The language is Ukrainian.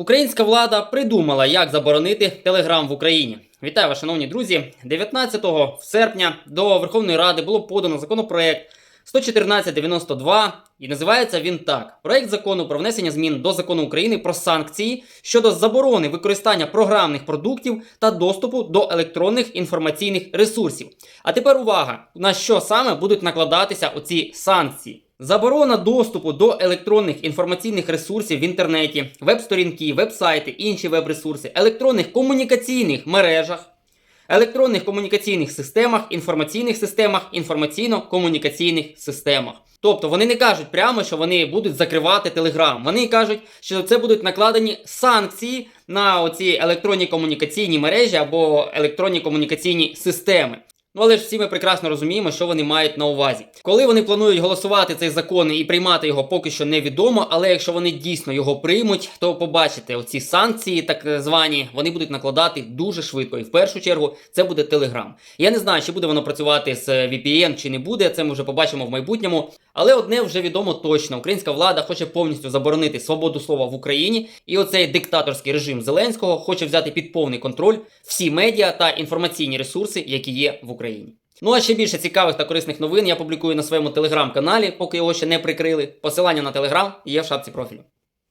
Українська влада придумала, як заборонити Телеграм в Україні. Вітаю вас, шановні друзі. 19 серпня до Верховної Ради було подано законопроект 11492, і називається він так: проект закону про внесення змін до закону України про санкції щодо заборони використання програмних продуктів та доступу до електронних інформаційних ресурсів. А тепер увага! На що саме будуть накладатися оці санкції? Заборона доступу до електронних інформаційних ресурсів в інтернеті, веб-сторінки, веб-сайти, інші веб-ресурси, електронних комунікаційних мережах, електронних комунікаційних системах, інформаційних системах, інформаційно-комунікаційних системах. Тобто вони не кажуть прямо, що вони будуть закривати Телеграм. Вони кажуть, що це будуть накладені санкції на оці електронні комунікаційні мережі або електронні комунікаційні системи. Ну але ж всі ми прекрасно розуміємо, що вони мають на увазі. Коли вони планують голосувати цей закон і приймати його, поки що невідомо. Але якщо вони дійсно його приймуть, то побачите, оці санкції, так звані, вони будуть накладати дуже швидко. І в першу чергу це буде Телеграм. Я не знаю, чи буде воно працювати з VPN чи не буде. Це ми вже побачимо в майбутньому. Але одне вже відомо точно: українська влада хоче повністю заборонити свободу слова в Україні, і оцей диктаторський режим Зеленського хоче взяти під повний контроль всі медіа та інформаційні ресурси, які є в Україні. Ну а ще більше цікавих та корисних новин я публікую на своєму телеграм-каналі, поки його ще не прикрили. Посилання на телеграм є в шапці профілю.